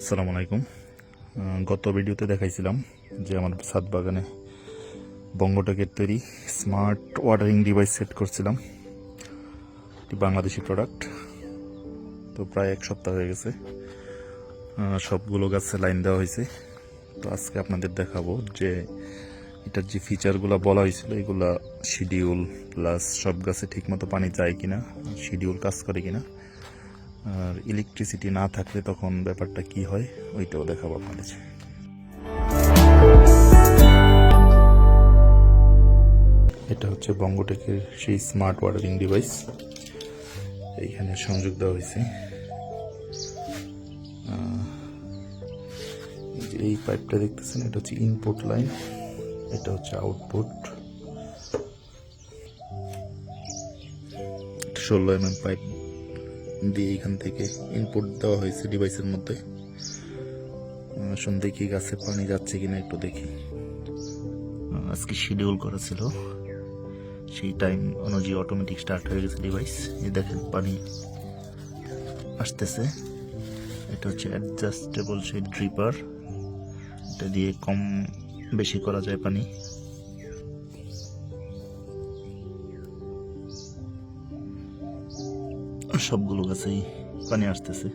আসসালামু আলাইকুম। গত ভিডিওতে দেখাইছিলাম যে আমার ছাদ বাগানে বঙ্গটেকের তৈরি স্মার্ট ওয়াটারিং ডিভাইস সেট করছিলাম। এটি বাংলাদেশি প্রোডাক্ট তো প্রায় এক সপ্তাহ হয়ে গেছে। সবগুলো গাছে লাইন দেওয়া হয়েছে। তো আজকে আপনাদের দেখাবো যে এটার যে ফিচারগুলো বলা হয়েছিল, এগুলা শিডিউল প্লাস সব গাছে ঠিকমতো পানি যায় কিনা শিডিউল কাজ করে কিনা। আর ইলেকট্রিসিটি না থাকলে তখন ব্যাপারটা কি হয়, ওইটাও দেখাবো আপনাদের এটা হচ্ছে বঙ্গটেকের সেই স্মার্ট ওয়াটারিং ডিভাইস এইখানে সংযোগ দেওয়া হয়েছে। এই পাইপটা দেখতেছেন, এটা হচ্ছে ইনপুট লাইন এটা হচ্ছে আউটপুট ষোলো এম পাইপ দিয়ে এখান থেকে ইনপুট দেওয়া হয়েছে ডিভাইসের মধ্যে। আসুন দেখি গাছে পানি যাচ্ছে কিনা একটু দেখি। আজকে শিডিউল করা ছিল। সেই টাইম অনুযায়ী অটোমেটিক স্টার্ট হয়ে গেছে ডিভাইস এই দেখেন পানি আসতেছে। এটা হচ্ছে অ্যাডজাস্টেবল সেই ড্রিপার এটা দিয়ে কম বেশি করা যায় পানি। সবগুলো গাছেই পানি আসতেছে।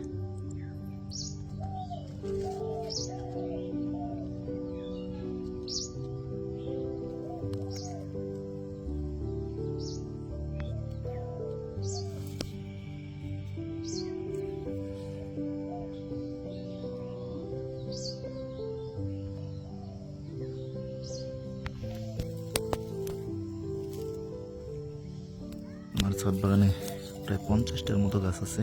আমার ছাদ বাগানে প্রায় পঞ্চাশটার মতো গাছ আছে।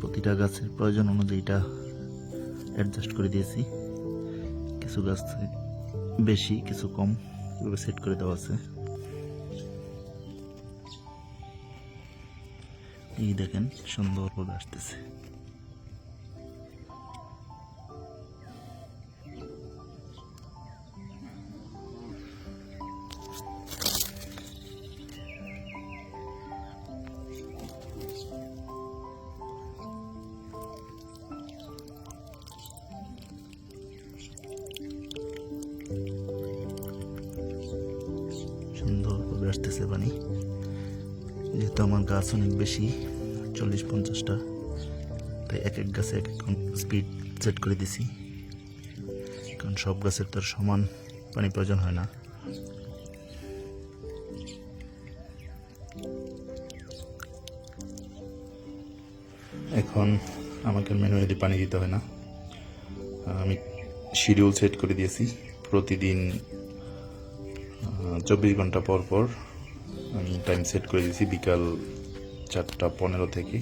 প্রতিটা গাছের প্রয়োজন অনুযায়ী এটা অ্যাডজাস্ট করে দিয়েছি। কিছু গাছ বেশি, কিছু কম এভাবে সেট করে দেওয়া আছে। এই দেখেন সুন্দরভাবে আসতেছে। সুন্দরভাবে আসতেছে পানি যেহেতু আমার গাছ অনেক বেশি, চল্লিশ পঞ্চাশটা, তাই এক এক গাছে এক এক স্পিড সেট করে দিছি। কারণ সব গাছের তো সমান পানি প্রয়োজন হয় না। এখন আমাকে ম্যানুয়ালি পানি দিতে হয় না। আমি শিডিউল সেট করে দিয়েছি। প্রতিদিন চব্বিশ ঘণ্টা পর পর আমি টাইম সেট করে দিয়েছি বিকাল চারটা পনেরো থেকে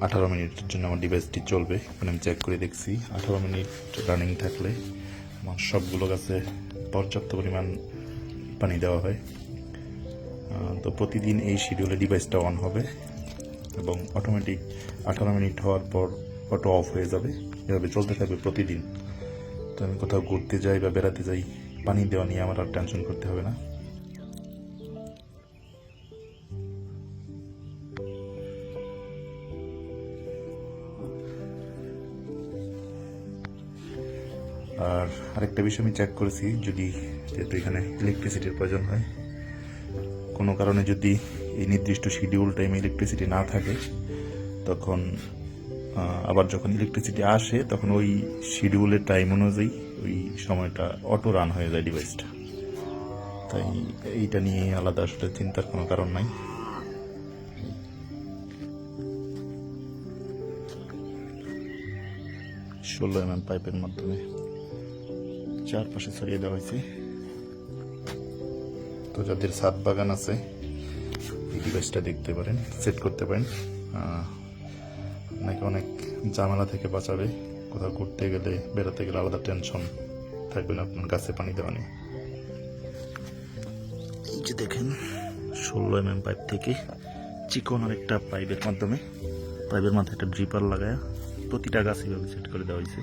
আঠারো মিনিটের জন্য আমার ডিভাইসটি চলবে। মানে আমি চেক করে দেখছি। আঠারো মিনিট রানিং থাকলে আমার সবগুলো গাছে পর্যাপ্ত পরিমাণ পানি দেওয়া হয়। তো প্রতিদিন এই শিডিউলে ডিভাইসটা অন হবে এবং অটোমেটিক আঠারো মিনিট হওয়ার পর অটো অফ হয়ে যাবে। এভাবে চলতে থাকবে প্রতিদিন। তো আমি কোথাও ঘুরতে যাই বা বেড়াতে যাই, পানি দেওয়া নিয়ে আমার আর টেনশন করতে হবে না। আর আরেকটা বিষয় আমি চেক করেছি, যদি যেহেতু এখানে ইলেকট্রিসিটির প্রয়োজন হয়, কোনো কারণে যদি এই নির্দিষ্ট শিডিউল টাইমে ইলেকট্রিসিটি না থাকে, তখন আবার যখন ইলেকট্রিসিটি আসে, তখন ওই শিডিউলের টাইম অনুযায়ী ওই সময়টা অটো রান হয়ে যায় ডিভাইসটা তাই এইটা নিয়ে আলাদা আসলে চিন্তার কোনো কারণ নাই। ষোলো এম এম পাইপের মাধ্যমে চারপাশে ছড়িয়ে দেওয়া হয়েছে। তো যাদের ছাদ বাগান আছে, এই ডিভাইসটা দেখতে পারেন সেট করতে পারেন। আপনাকে অনেক ঝামেলা থেকে বাঁচাবে? কোথাও ঘুরতে গেলে, বেড়াতে গেলে আলাদা টেনশন থাকবে না আপনার গাছে পানি দেওয়া নিয়ে এই যে দেখেন, ষোলো এম এম পাইপ থেকে চিকন আর একটা পাইপের মাধ্যমে পাইপের মাথায় একটা ড্রিপার লাগায় প্রতিটা গাছ এইভাবে সেট করে দেওয়া হয়েছে।